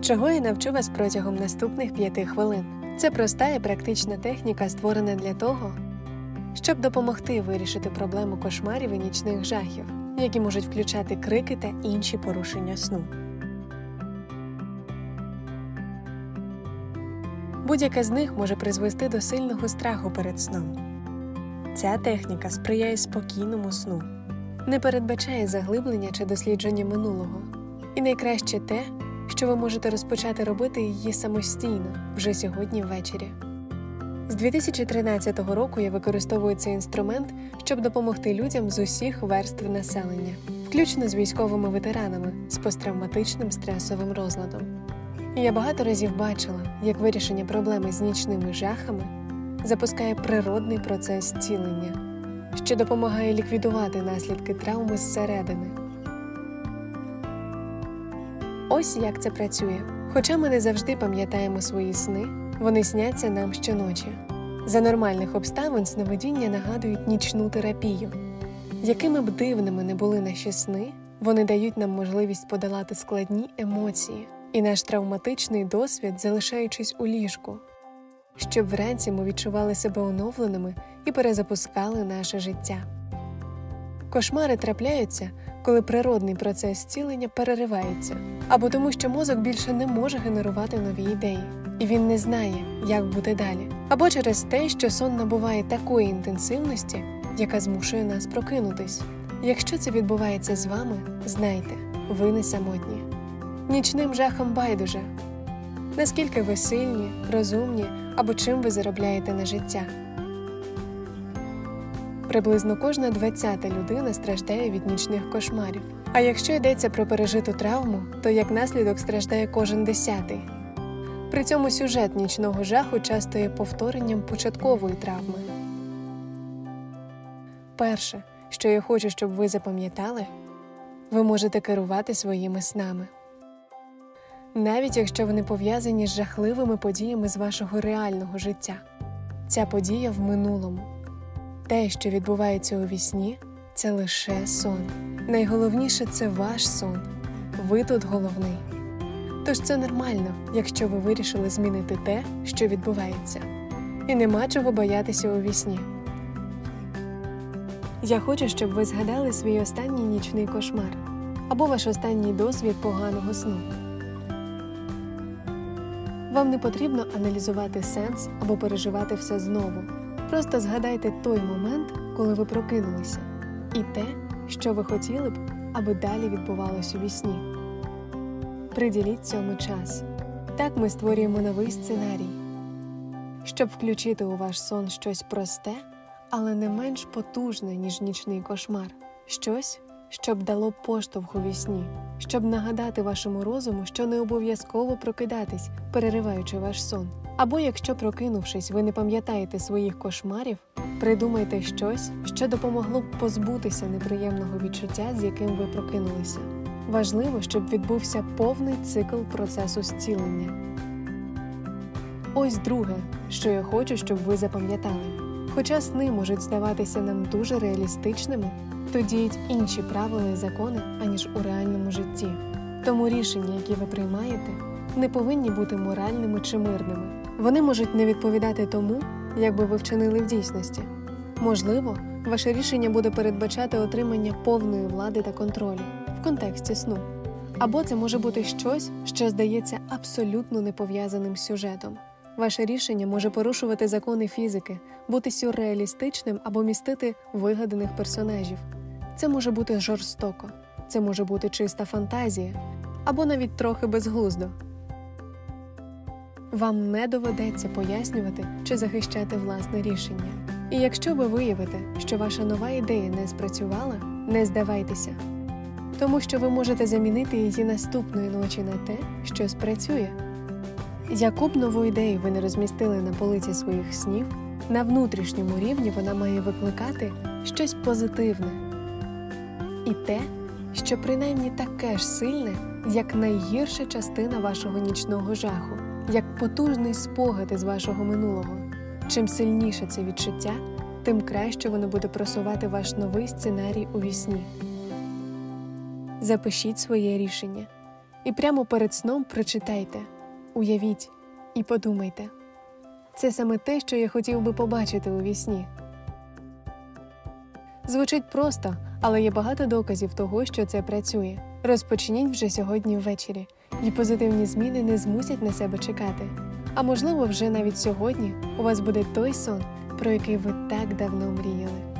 Чого я навчу вас протягом наступних п'яти хвилин? Це проста і практична техніка, створена для того, щоб допомогти вирішити проблему кошмарів і нічних жахів, які можуть включати крики та інші порушення сну. Будь-яка з них може призвести до сильного страху перед сном. Ця техніка сприяє спокійному сну, не передбачає заглиблення чи дослідження минулого. І найкраще те, що ви можете розпочати робити її самостійно вже сьогодні ввечері. З 2013 року я використовую цей інструмент, щоб допомогти людям з усіх верств населення, включно з військовими ветеранами з посттравматичним стресовим розладом. І я багато разів бачила, як вирішення проблеми з нічними жахами запускає природний процес зцілення, що допомагає ліквідувати наслідки травми зсередини. Ось як це працює. Хоча ми не завжди пам'ятаємо свої сни, вони сняться нам щоночі. За нормальних обставин сновидіння нагадують нічну терапію. Якими б дивними не були наші сни, вони дають нам можливість подолати складні емоції і наш травматичний досвід, залишаючись у ліжку, щоб вранці ми відчували себе оновленими і перезапускали наше життя. Кошмари трапляються, коли природний процес зцілення переривається, або тому, що мозок більше не може генерувати нові ідеї, і він не знає, як бути далі, або через те, що сон набуває такої інтенсивності, яка змушує нас прокинутись. Якщо це відбувається з вами, знайте, ви не самотні. Нічним жахом байдуже. Наскільки ви сильні, розумні або чим ви заробляєте на життя. Приблизно кожна двадцята людина страждає від нічних кошмарів. А якщо йдеться про пережиту травму, то як наслідок страждає кожен десятий. При цьому сюжет нічного жаху часто є повторенням початкової травми. Перше, що я хочу, щоб ви запам'ятали, ви можете керувати своїми снами. Навіть якщо вони пов'язані з жахливими подіями з вашого реального життя. Ця подія в минулому. Те, що відбувається у вісні, це лише сон. Найголовніше це ваш сон. Ви тут головний. Тож це нормально, якщо ви вирішили змінити те, що відбувається. І нема чого боятися у вісні. Я хочу, щоб ви згадали свій останній нічний кошмар або ваш останній досвід поганого сну. Вам не потрібно аналізувати сенс або переживати все знову. Просто згадайте той момент, коли ви прокинулися, і те, що ви хотіли б, аби далі відбувалось у вісні. Приділіть цьому час. Так ми створюємо новий сценарій, щоб включити у ваш сон щось просте, але не менш потужне, ніж нічний кошмар, щось, щоб дало поштовх у вісні, щоб нагадати вашому розуму, що не обов'язково прокидатись, перериваючи ваш сон. Або якщо, прокинувшись, ви не пам'ятаєте своїх кошмарів, придумайте щось, що допомогло б позбутися неприємного відчуття, з яким ви прокинулися. Важливо, щоб відбувся повний цикл процесу зцілення. Ось друге, що я хочу, щоб ви запам'ятали. Хоча сни можуть здаватися нам дуже реалістичними, то діють інші правила і закони, аніж у реальному житті. Тому рішення, які ви приймаєте, не повинні бути моральними чи мирними. Вони можуть не відповідати тому, як би ви вчинили в дійсності. Можливо, ваше рішення буде передбачати отримання повної влади та контролю в контексті сну. Або це може бути щось, що здається абсолютно не пов'язаним з сюжетом. Ваше рішення може порушувати закони фізики, бути сюрреалістичним або містити вигаданих персонажів. Це може бути жорстоко, це може бути чиста фантазія, або навіть трохи безглуздо. Вам не доведеться пояснювати чи захищати власне рішення. І якщо ви виявите, що ваша нова ідея не спрацювала, не здавайтеся, тому що ви можете замінити її наступної ночі на те, що спрацює. Яку б нову ідею ви не розмістили на полиці своїх снів, на внутрішньому рівні вона має викликати щось позитивне і те, що принаймні таке ж сильне, як найгірша частина вашого нічного жаху, як потужний спогад із вашого минулого. Чим сильніше це відчуття, тим краще воно буде просувати ваш новий сценарій у вісні. Запишіть своє рішення. І прямо перед сном прочитайте, уявіть і подумайте. Це саме те, що я хотів би побачити у вісні. Звучить просто, але є багато доказів того, що це працює. Розпочніть вже сьогодні ввечері, і позитивні зміни не змусять на себе чекати. А можливо, вже навіть сьогодні у вас буде той сон, про який ви так давно мріяли.